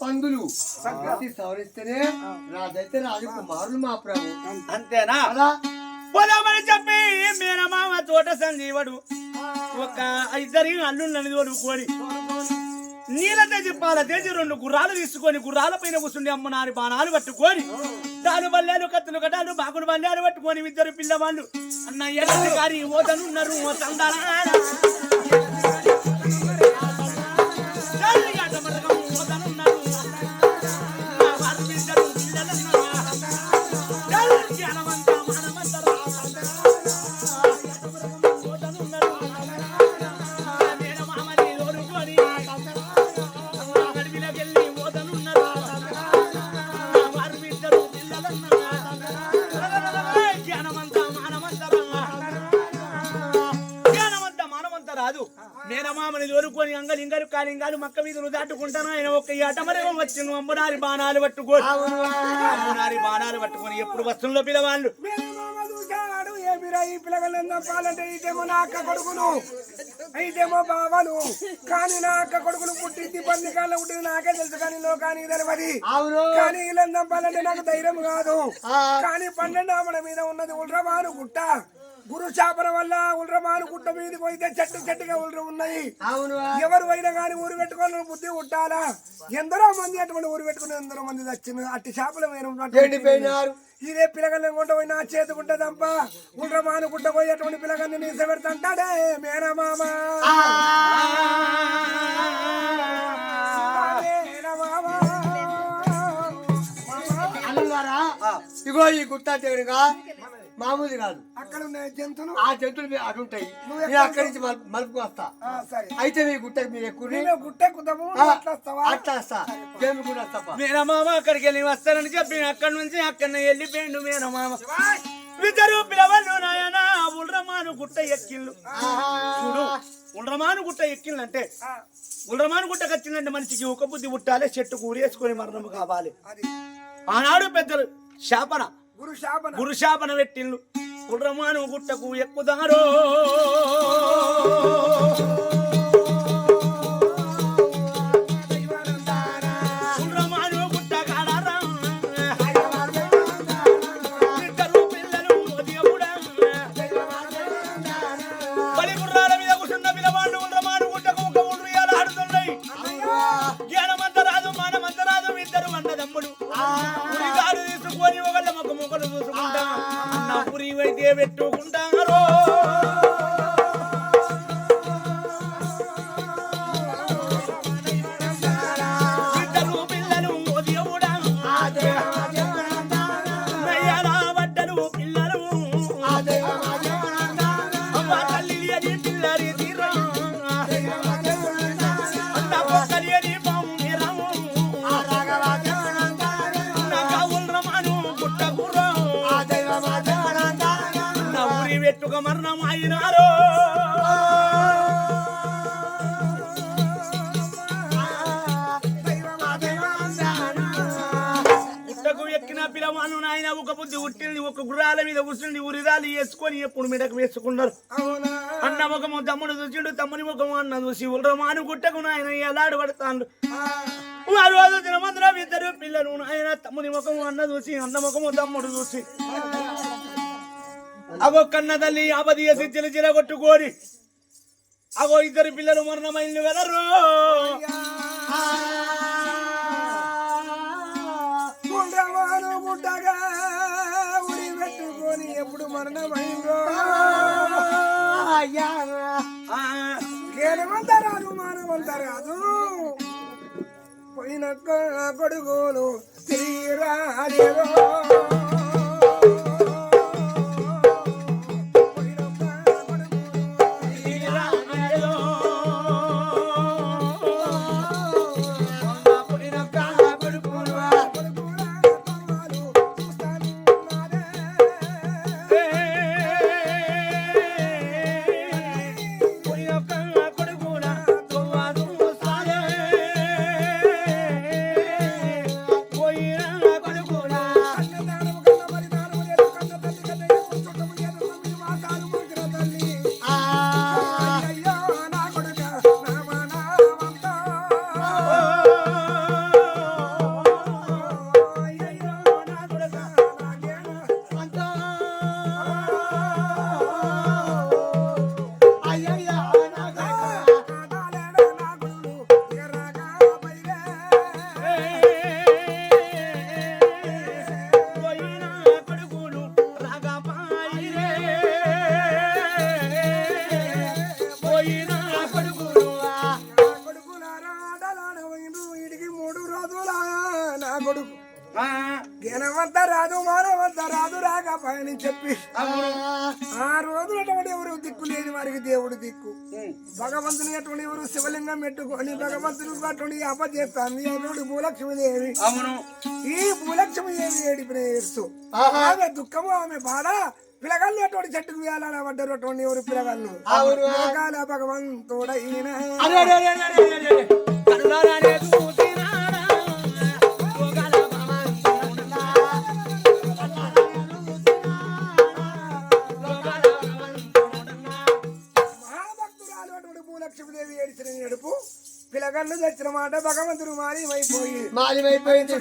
పందులు సంగతి సవరిస్తేనే రాజైతే రాజు కుమారులు మా ప్రభు. అంతేనా? అలా? పోదామని చెప్పి మేనమామ తోట సంజీవుడు ఒక ఇద్దరి అల్లుళ్ళని తోడుకొని నీళ్ళ తెచ్చి పాల తెచ్చి రెండు గుర్రాలు తీసుకొని గుర్రాల పైన కూర్చుండి అమ్మ నాని బాణాలు పట్టుకొని దాని బల్లాలు కత్తులు కట్టాలు బాకుడు బల్లాలు పట్టుకొని ఇద్దరు పిల్లవాళ్ళు. అన్న ఎలాంటి గారి ఓదనున్నారు ఓ అంగలింగలు కాలింగాలు మక్క వీధులు దాటుకుంటాను. ఆయన ఒక్క అటమరేమో వచ్చిన అమ్మనారి బాణాలు పట్టుకొని. అమ్మనారి బాణాలు పట్టుకొని ఎప్పుడు వస్తుందో పిల్లవాళ్ళు ఈ పిల్లగాళ్ళని చంపాలంటే ఇదేమో నా అక్క కొడుకును ఇదేమో బావను కానీ నా అక్క కొడుకును పుట్టింది పన్ని కాళ్ళ పుట్టింది నాకే తెలుసు కానీ లోకానికి తెలియదు అవును. కానీ వీళ్ళని చంపాలంటే నాకు ధైర్యం కాదు. కానీ పన్నెండామడ మీద ఉన్నది ఉల్రమాను గుట్ట. గురు శాపన వల్ల ఉల్రమాను గుట్ట మీదకి పోయితే చెట్టు చెట్టుగా ఉల్ర ఉన్నాయి. అవును ఎవరు అయినా కానీ ఊరు పెట్టుకోవాలని బుద్ధి ఉంటారా ఎందరో మంది అటువంటి ఊరు పెట్టుకుని ఎందరో మంది వచ్చిన అట్టి చేపలు ఎండిపోయినారు. ఇదే పిల్లగాళ్ళని కొంట పోయినా చేతుకుంటే తప్ప ఉల్రమాను గుట్ట పోయి అటువంటి పిల్లగాన్ని నీస పెడతాంటాడే మేనమామ మేనమామ అల్లులారా ఇగో ఈ గుట్ట తేడుగా మామూలు కాదు. అక్కడ జంతువులు? ఆ జంతువులు మీ అటు ఉంటాయి. నేను అక్కడి నుంచి మల్- మలుపుకు వస్తా. ఆ, సరే. అయితే మీ గుట్టకి మీరు ఎక్కువ మేము గుట్టె కుదము అట్లా వస్తా. జేబు కూడా వస్తా మేనమామ అక్కడికి వెళ్ళి వస్తానని చెప్పి అక్కడి నుంచి అక్కడ వెళ్ళిపోయిండు మేనమామ ఇద్దరు పిల్లవాళ్ళు నాయన ఉల్రమాను గుట్ట ఎక్కిళ్ళు. చూడు ఉల్రమాను గుట్ట ఎక్కిళ్ళంటే ఉల్రమాను గుట్టకు వచ్చిందంటే మనిషికి ఒక బుద్ధి పుట్టాలి చెట్టు కూరేసుకొని మరణం కావాలి. అది. ఆనాడు పెద్దలు శాపన గురుశాపన. పెట్టిండు. కుర్రమాను గుట్టకు ఎక్కుదారో. వెట్టుక మరణం అయినారో గుట్టకు ఎక్కిన పిల్లవాళ్ళు నాయన ఒక బుద్ధి ఉట్టింది ఒక గుర్రాల మీద కూర్చుండి ఉరిరాలు వేసుకొని ఎప్పుడు మీదకు వేసుకున్నారు? అన్న ముఖము తమ్ముడు చూసిండు తమ్ముని ముఖము అన్న చూసి ఉల్రమాను గుట్టకు నాయన ఎలాడు పడతాడు? ఆ. రోజు దినమంతరం ఇద్దరు పిల్లలు నాయన తమ్ముని ముఖము అన్న చూసి అన్న ముఖము తమ్ముడు చూసి. అగో కన్న తల్లి ఆపది వేసి చిల చిల కొట్టుకోని అగో ఇద్దరు పిల్లలు మరణమైంది కదరు గుండ్రవాను గుడ్డగా ఉరి పెట్టుకొని ఎప్పుడు మరణమైందో. ఆ, కేనమంత రాదు మానవంత రాదు పోయిన కొడుకులు తిరిగి రాలేదో భగవంతుని అటువంటి ఎవరు శివలింగం పెట్టుకొని భగవంతుని అటువంటి అపచేస్తాను అటువంటి భూలక్ష్మీదేవి. అవును. ఈ భూలక్ష్మీదేవి ఏడిపిన ఏడుస్తూ ఆమె దుఃఖము ఆమె బాధ పిలగాళ్ళు అటువంటి చెట్టుకు వేలాడబడ్డారు అటువంటి ఎవరు పిలగాళ్ళు? భగవంతుడైన. పిలగాళ్ళు తెచ్చిన మాట భగవంతుడు మాయమైపోయి మాలిమైపోయింది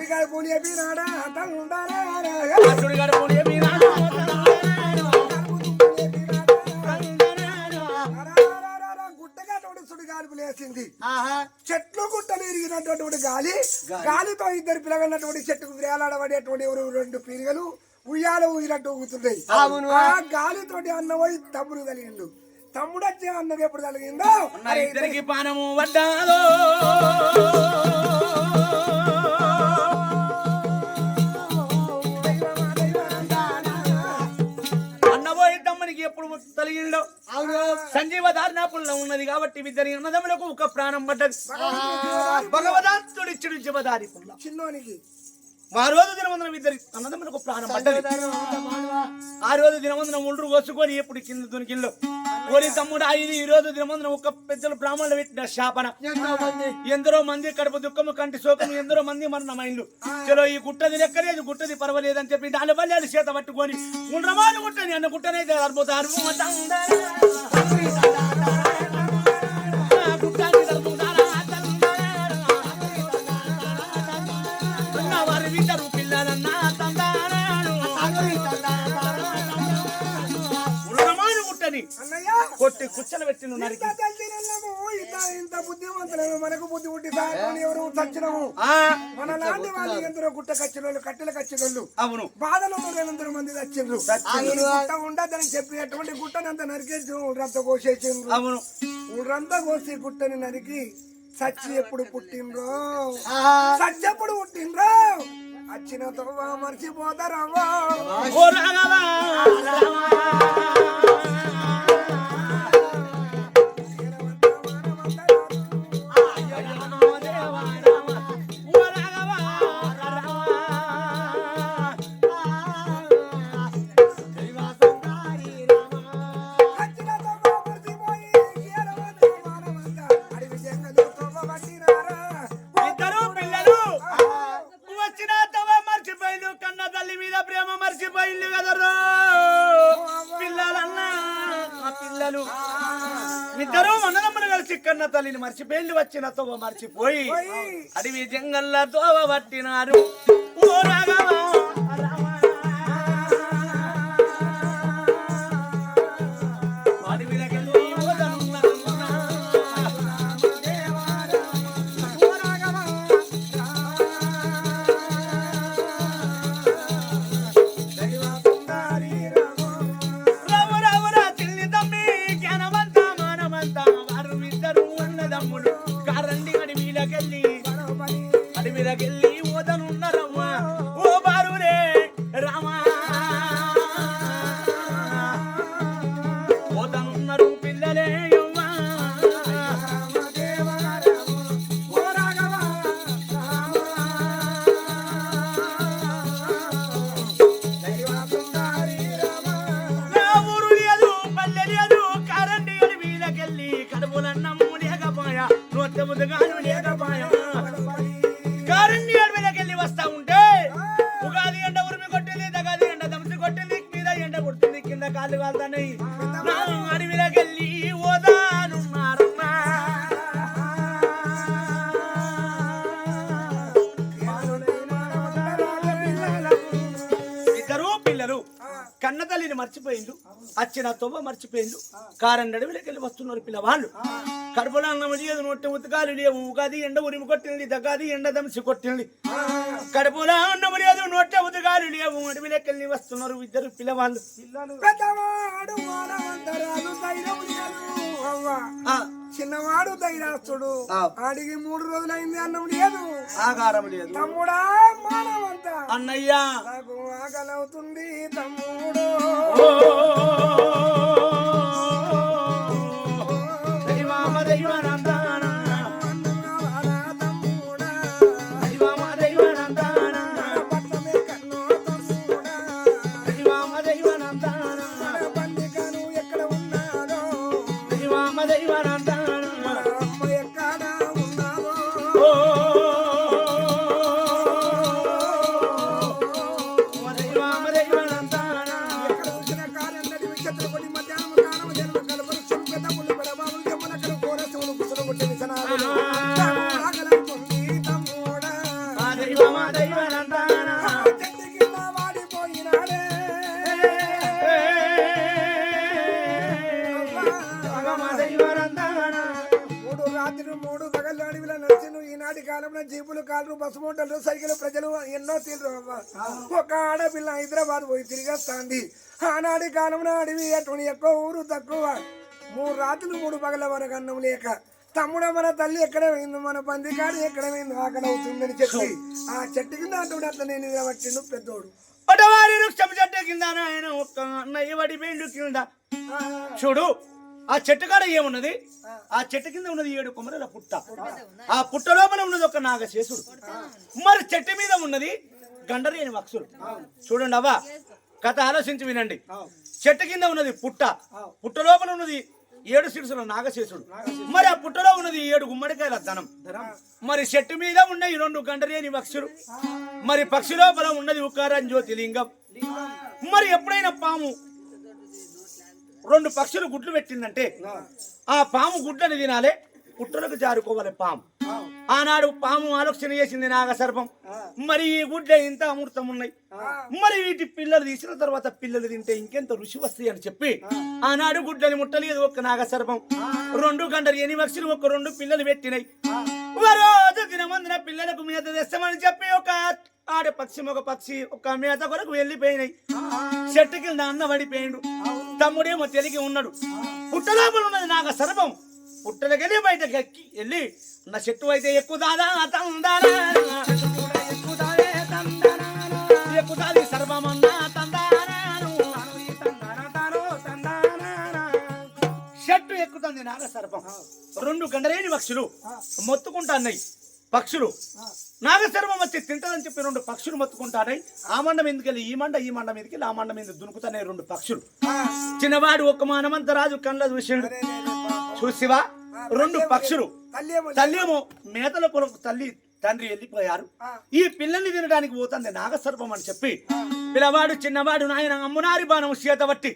లేచింది. ఆహా. చెట్లు గుట్టలు ఇరిగినటువంటి గాలి గాలితో ఇద్దరు పిలగనటువంటి చెట్టుకు వేలాడబడేటువంటి రెండు పీరిగలు ఉయ్యాల ఊగినట్టు ఊగుతున్నాయి. గాలితోటి అన్నపోయి తమ్ముడు కలిగిండు తమ్ముడు వచ్చే అన్నది ఎప్పుడు కలిగిందో మరి ఇద్దరికి పానము పడ్డాదో సంజీవ దారుణాపుల్లో ఉన్నది కాబట్టి ఇద్దరి అన్నదమ్ములకు ఒక ప్రాణం పడ్డది. భగవదాత్తుడి చిడు జీవదారి పుల్ల. చిన్నోనికి. ఆ రోజు దినవందనం ఇద్దరి అన్నదమ్ములకు ప్రాణం పడ్డది. ఆ రోజు దినవందనం ఒండ్రు కోసుకొని ఎప్పుడు కింద దునికిల్లో. ఓరి తమ్ముడు ఐదు ఈ రోజు దినవందనం ఒక పెద్దలు బ్రాహ్మణులు పెట్టిన శాపన. ఎందరో మంది కడుపు దుఃఖము కంటి శోకము ఎందరో మంది మరణమైండ్లు చలో ఈ గుట్టది లెక్కలేదు గుట్టది పర్వాలేదు అని చెప్పి దాని బల్యాలు చేత పట్టుకొని ఉండమాను గుట్టని అన్న గుట్టనైతే అద్భుత వారి కొట్టి కుచ్చలు పెట్టి ఇంత బుద్ధిమంతులేము మనకు బుద్ధి పుట్టి ఎవరు చచ్చినము? మన లాంటి వాళ్ళు ఎందరో గుట్ట కట్టెల కచ్చినోళ్ళు అవును. బాధలో ఎందరో మంది చచ్చిండ్రు గుట్ట ఉండదని చెప్పి అంత నరికేసి ఊరంతా కోసేసిండ్రు. అవును. ఊరంతా కోసి గుట్టని నరికి సచ్చి ఎప్పుడు పుట్టిండ్రో? ఆహా. సచ్చి ఎప్పుడు పుట్టిండ్రో? వచ్చిన తవ్వ మర్చిపోతారవ్వా. కన్న తల్లిని మర్చిపోయిండు వచ్చిన తోవ మర్చిపోయి అడవి జంగల్ల తోవ పట్టినారు ఓ రాఘవా. కాళ్ళు కాలుతాయి అడవిలోకెళ్ళి ఓదానున్నారమ్మా. ఇద్దరు పిల్లలు కన్న తల్లిని మర్చిపోయిండు అచ్చిన తొవ్వ మర్చిపోయిండు. కారం అడవిలోకి వెళ్ళి వస్తున్నారు పిల్లవాళ్ళు. కడుపులో అన్నం లేదు నొట్టె ఉతకాలు లేవు. ఉగాది ఎండ ఉరిమి కొట్టింది దగాది ఎండ దమసి కొట్టింది. కడుపులో అన్నం లేదు నొట్టె ఉతకాలు లేవు. అడవిలోకి వెళ్ళి వస్తున్నారు ఇద్దరు పిల్లవాళ్ళు. చిన్నవాడు ధైర్యాస్తుడు. ఆడికి మూడు రోజులైంది అన్నం లేదు. ఆకారం లేదు. తమ్ముడా మానవంతా. అన్నయ్యా. నాకు ఆకలవుతుంది తమ్ముడు. బస్సు మోటార్లు సైకిల్ ప్రజలు ఎన్నో తీరు ఒక ఆడపిల్ల హైదరాబాద్ పోయి తిరిగేస్తాంది. ఆనాటి కాలంలో అడవి అటువంటి ఎక్కువ ఊరు తక్కువ. మూడు రాత్రులు మూడు పగల వరకు అన్నం లేక. తమ్ముడు మన తల్లి ఎక్కడ పోయిందో మన బందికాడు ఎక్కడ పోయిందో ఆకలి అవుతుందని చెప్పి ఆ చెట్టు కింద అటువంటి అట్లా నేను పట్టిండు పెద్దోడు వృక్షం చెట్టు కింద ఆయన ఒక్క అన్నయ్య వడి బెండు కింద చూడు ఆ చెట్టు కాడ ఏమున్నది? ఆ. చెట్టు కింద ఉన్నది ఏడు కొమ్మల పుట్ట. ఆ పుట్ట లోపల ఉన్నది ఒక నాగశేషుడు. మరి చెట్టు మీద ఉన్నది గండరేని వక్షుడు. చూడండి అవ్వ. కథ ఆలోచించి వినండి. చెట్టు కింద ఉన్నది పుట్ట. పుట్ట లోపల ఉన్నది ఏడు శిరుసుల నాగశేషుడు. మరి ఆ పుట్టలో ఉన్నది ఏడు గుమ్మడికాయల ధనం. మరి చెట్టు మీద ఉన్న ఈ రెండు గండరేని పక్షులు మరి పక్షి లోపల ఉన్నది ఉకారం జ్యోతిలింగం మరి ఎప్పుడైనా పాము రెండు పక్షులు గుడ్లు పెట్టిందంటే ఆ. పాము గుడ్లని తినాలి. పుట్టలకు జారుకోవాలి పాము. ఆనాడు పాము ఆలోచన చేసింది నాగసర్పం. మరి ఈ గుడ్లే ఇంత అమృతం ఉన్నాయి మరి వీటి పిల్లలు తీసిన తర్వాత పిల్లలు తింటే ఇంకెంత రుచి వస్తాయి అని చెప్పి ఆనాడు గుడ్లని ముట్టలేదు ఒక్క నాగసర్పం. రెండు గంటలు ఎన్ని పక్షులు ఒక రెండు పిల్లలు పెట్టినాయి. రోజు దినమందున పిల్లలకు మేత తెస్తామని చెప్పి ఒక ఆడ పక్షి ఒక పక్షి ఒక మేత కొరకు వెళ్ళిపోయినాయి. చెట్టు కింద అన్న పడిపోయిండు. తమ్ముడేమో తెలిగి ఉన్నాడు. పుట్టలోపల ఉన్నది నాగ సర్పం పుట్టలకెళ్ళి బయటకి ఎక్కి వెళ్ళి నా చెట్టు అయితే తందానా ఎక్కుదాదే తందానా ఎక్కుదాది సర్వమన్నా తందానాను చెట్టు ఎక్కుతుంది నాగ సర్పం రెండు గండరేని పక్షులు మొత్తుకుంటాన్నాయి. పక్షులు. నాగసర్వం వచ్చి తింటదని చెప్పి రెండు పక్షులు మొత్తుకుంటానాయి ఆ మండం ఎందుకెళ్ళి ఈ మండ ఈ మండ మీదకి ఆ మండ మీద దునుకుతున్నాయి రెండు పక్షులు. చిన్నవాడు ఒక మానమంత రాజు కళ్ళ చూసిండు. చూసివా? రెండు పక్షులు. తల్లి ఏమో తల్లి ఏమో మేతల కొరకు తల్లి తండ్రి వెళ్ళిపోయారు. ఈ పిల్లల్ని తినడానికి పోతుంది నాగసర్పం అని చెప్పి. పిల్లవాడు చిన్నవాడు నాయన అమ్మునారి బాణం చేతబట్టి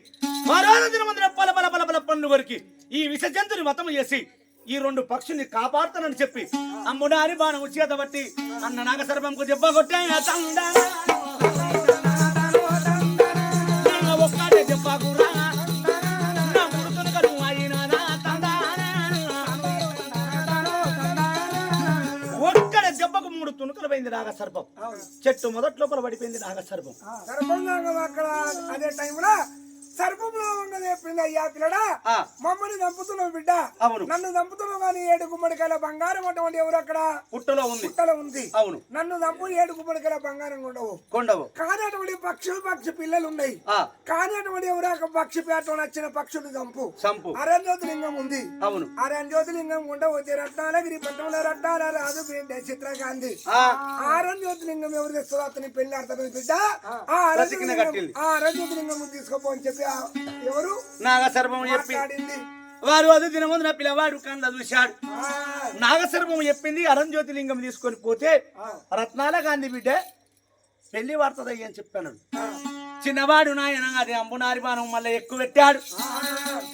మరో దినమందున పల పల పల పల పన్ను వరకు ఈ విష జంతుని మతం చేసి ఈ రెండు పక్షుల్ని కాపాడుతానని చెప్పి అమ్మునారి బాణం చేతబట్టి అన్న నాగసర్పంకు దెబ్బ కొట్టే ఒక్కడ దెబ్బకు మూడు తుణుకులు పోయింది నాగసర్పం. చెట్టు మొదటి లోపల పడిపోయింది సర్పంగా అక్కడ అదే టైంలో సర్పంలో ఉన్నది అయ్యా పిల్లడా. మమ్మల్ని చంపుతున్నావు బిడ్డ. అవును. నన్ను చంపుతున్నావు కానీ ఏడు గుమ్మడికాయల బంగారం అటువంటి ఎవరు అక్కడ? పుట్టలో ఉంది. పుట్టలో ఉంది. అవును. నన్ను చంపు ఏడు గుమ్మడికాయల బంగారం ఉండవు కొండవు. కానీ అటువంటి పక్షులు పక్షి పిల్లలు ఉన్నాయి. ఆ. కానీ అటువంటి ఎవరు పక్షి పేట వచ్చిన పక్షులు చంపు. సంపు అరణ్యోతిలింగం ఉంది. అవును. అరణ్యోతిలింగం ఉండవచ్చి రత్నాలగిరి పట్టణంలో రత్నాల బిడ్డ చిత్రకాంతి ఆ. ఆరణ్యోతిలింగం ఎవరు తెస్తుందో అతని పెళ్ళి ఆడతాడు బిడ్డ. ఆ అరణ్యోతిలింగం తీసుకోపో అని చెప్పి ఎవరు చెప్పి వారు అది దినమందున పిల్లవాడు కళ్ళ చూశాడు ఆ, నాగసర్పం చెప్పింది అరంజ్యోతిలింగం తీసుకొని పోతే రత్నాల గాంధీ బిడ్డ పెళ్ళి వాడుతుంది అని చెప్పాను చిన్నవాడు నాయన అది అంబునారి బాణం మళ్ళీ ఎక్కువ పెట్టాడు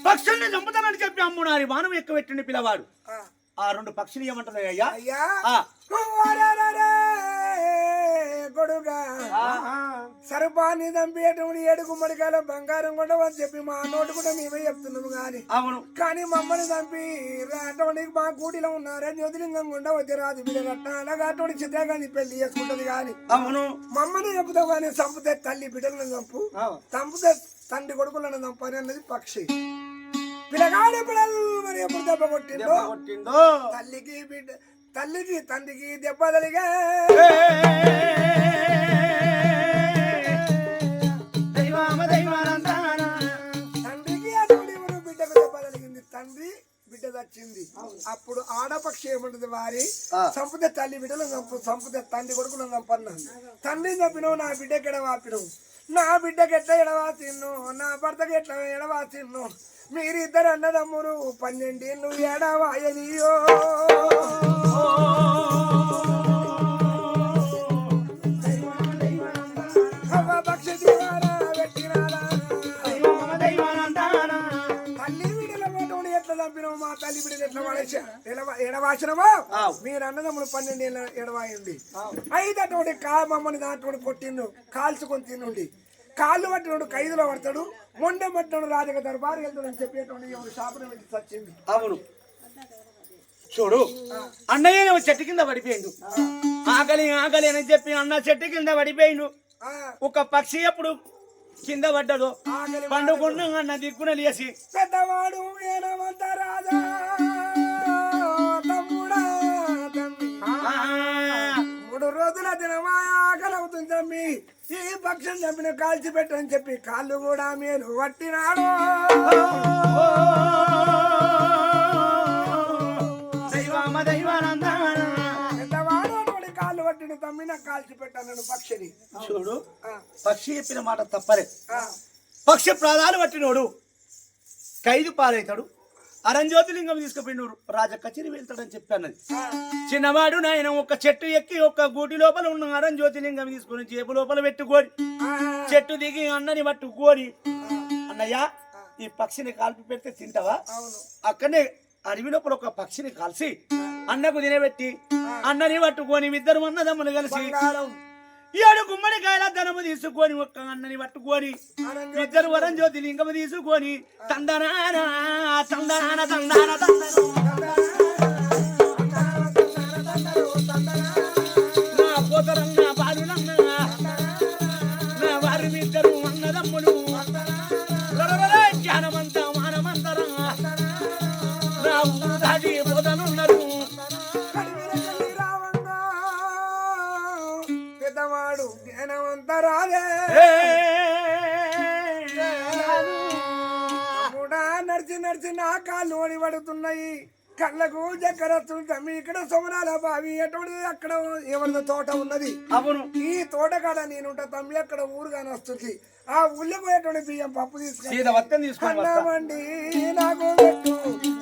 పక్షుల్ని చంపుతానని చెప్పి అంబునారి బాణం ఎక్కువ పెట్టింది పిల్లవాడు ఆ, రెండు పక్షులు ఏమంటున్నాయి అయ్యా అయ్యా సర్పాన్ని చంపేటువంటి ఏడు గుమ్మడికాయల బంగారం కూడా అని చెప్పి మా నోటు కూడా మేమే చెప్తున్నాము గాని అవును కానీ మమ్మల్ని చంపి అటువంటి మా కూటిలో ఉన్నారే జ్యోతిలింగం గుండా వచ్చి రాదు మీరు అలాగా అటువంటి చిత్రగాని పెళ్ళి చేసుకుంటది కానీ అవును మమ్మల్ని చంపుతావు కానీ చంపితే తల్లి బిడ్డలను చంపు చంపితే తండ్రి కొడుకులను చంపని అన్నది పక్షి పిల్లగాడు పిల్లలు మరి ఎప్పుడు దెబ్బ కొట్టిందో తల్లికి బిడ్డ తల్లికి తండ్రికి దెబ్బ తలిగా తండ్రికి అటువంటి బిడ్డకు దెబ్బ తలిగింది తండ్రి బిడ్డ చచ్చింది. అప్పుడు ఆడపక్షి ఏముంటుంది వారి? ఆ. సంపుతే తల్లి బిడ్డలు చంపు సంపుతే తండ్రి కొడుకులను చంపన్నాను తండ్రిని చంపినవు నా బిడ్డకి ఎడవాపినవు నా బిడ్డకి ఎట్లా ఎడవా తిన్ను? నా భర్తకి ఎట్లా ఎడవా తిన్ను? మీరిద్దరు అన్నదమ్ములు పన్నెండేళ్ళు ఎడవాయనియో ఎట్లా వాడేసా? ఎడవాసినవో మీరు అన్నదమ్ములు పన్నెండు ఏళ్ళ ఎడవాయండి. అయితే అటువంటి కా మమ్మల్ని దాంట్లో కొట్టిండు కాల్చుకొని తిన్నుండి కాళ్ళు పట్టినోడు ఖైదులో పడతాడు మొండ పట్టినోడు రాజక దర్బారు వెళ్తాడు అని చెప్పేటువంటి శాపనం చచ్చింది? అవును. చూడు అన్నయ్య చెట్టు కింద పడిపోయిండు. ఆకలి ఆకలి అని చెప్పి అన్న చెట్టు కింద పడిపోయిండు. ఒక పక్షి ఎప్పుడు కింద పడ్డదో అన్న దిక్కున లేసి పెద్దవాడు రాజా. ఆకలి అవుతుంది తమ్మి ఈ పక్షం చంపిన కాల్చి పెట్టని చెప్పి కాళ్ళు కూడా మీరు పట్టినాడు. దైవామ దైవానందాన పెద్దవాడు అటువంటి కాళ్ళు పట్టిన తమ్మి నాకు కాల్చి పెట్టాను పక్షిని. చూడు పక్షి చెప్పిన మాట తప్పరే ఆ, పక్షి ప్రాణాలు పట్టినోడు ఖైదు పాలవుతాడు అరంజ్యోతిలింగం తీసుకుపోయినోడు రాజ కచేరి వెళ్తాడని చెప్పానది చిన్నవాడు నాయన ఒక చెట్టు ఎక్కి ఒక గూటి లోపల ఉన్న అరంజ్యోతిలింగం తీసుకుని జేబు లోపల పెట్టుకోని చెట్టు దిగి అన్నని పట్టుకోని అన్నయ్య ఈ పక్షిని కాల్పి పెడితే తింటావా? అక్కడనే అడవి లోపల ఒక పక్షిని కలిసి అన్నకు తినబెట్టి అన్నని పట్టుకొని ఇద్దరు అన్నదమ్ములు కలిసి ఏడు గుమ్మడికాయల ధనము తీసుకొని ఒక్క అన్నని పట్టుకొని ఇద్దరు వరం జ్యోతి లింగము తీసుకొని తందనాన తందనాన తందాన తందన కళ్ళకు చక్కెర తమ్మి ఇక్కడ సోమనాల బావి ఎటువంటి అక్కడ ఎవరిదో తోట ఉన్నది? అవును. ఈ తోట కాడ నేనుంటా తమ్మి అక్కడ ఊరు కాని వస్తుంది. ఆ ఊళ్ళో పోయేటువంటి బియ్యం పప్పు తీసుకొని నాకు పెట్టు.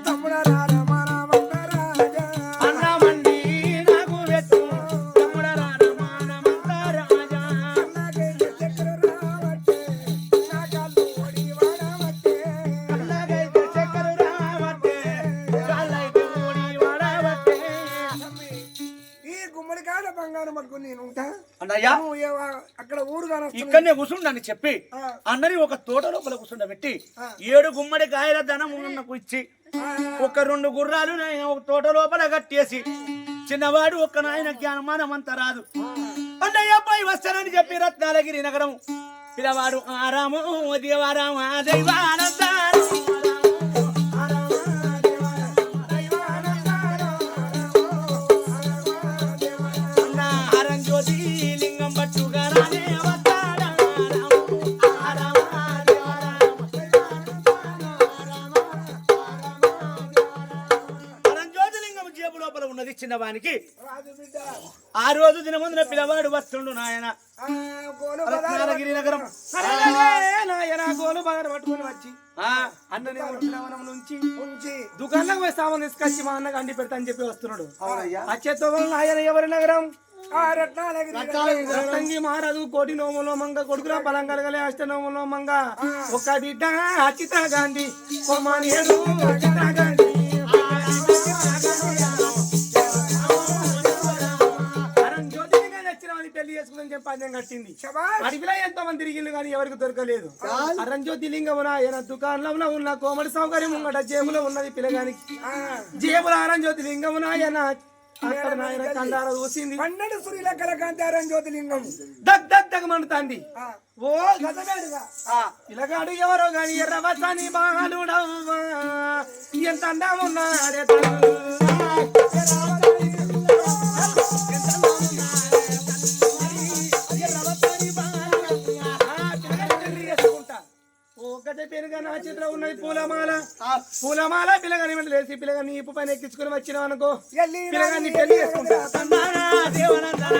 తమ్ముడ అక్కడ ఊరు ఇక్కడనే కూర్చుండని చెప్పి. ఆ. అన్నని ఒక తోట లోపల కూర్చుండబెట్టి ఏడు గుమ్మడి కాయల ధనం ఉన్నకు ఇచ్చి. ఒక రెండు గుర్రాలు నాయన ఒక తోట లోపల కట్టేసి. చిన్నవాడు ఒక్క నాయన జ్ఞానమానం అంత రాదు. అన్నయ్య పై వస్తానని చెప్పి రత్నాలగిరి నగరం. పిల్లవాడు ఆరాము దేవారామ దైవానందారం. రాజు బిడ్డ ఆ రోజు దినముందున పిల్లవాడు వస్తుండు నాయన. రత్నాలగిరి నగరం. నాయన గోలు బాగా పట్టుకొని వచ్చి. అన్నని నుంచి ఉంచి దుకాణంలో పోయి సామాన్ తీసుకొచ్చి మా అన్నకు అండి పెడతా అని చెప్పి వస్తున్నాడు. అచ్చేతో ఆయన ఎవరి నగరం? రత్నంగి మహారాజు కోటి నోములో మంగ కొడుకుల బలం కలగలే అష్ట నోములో మంగ ఒక బిడ్డ అచిత గాంధీ గాంధీ. చేసుకుందని చెప్పి పందెం కట్టింది. అడవిలో ఎంతో మంది తిరిగిండు కానీ ఎవరికి దొరకలేదు. అరంజ్యోతి లింగమున ఆయన దుకాణంలో ఉన్న కోమడి సౌకర్యం ముంగట జేబులో ఉన్నది పిల్లగానికి. జేబుల అరంజ్యోతి లింగమున ఆయన అక్కడ నాయన కండార చూసింది పన్నెండు సూర్యుల కలకాంతారం జ్యోతిలింగం దగ్ ఓ ఇలాగాడు ఎవరో గాని ఎర్రవచ్చని బాలుడవ్వా. ఎంత అందామున్నాడే తల్లు. పెరుగా నా చిత్రం ఉన్నది పూలమాల. పూలమాల పిల్లగాని వెంట లేచి పిల్లగాని ఇప్పు పైన ఎక్కించుకుని వచ్చినావు అనుకో. ఎల్లి పిల్లగాన్ని పెళ్ళి చేసుకుంటా. దేవనందన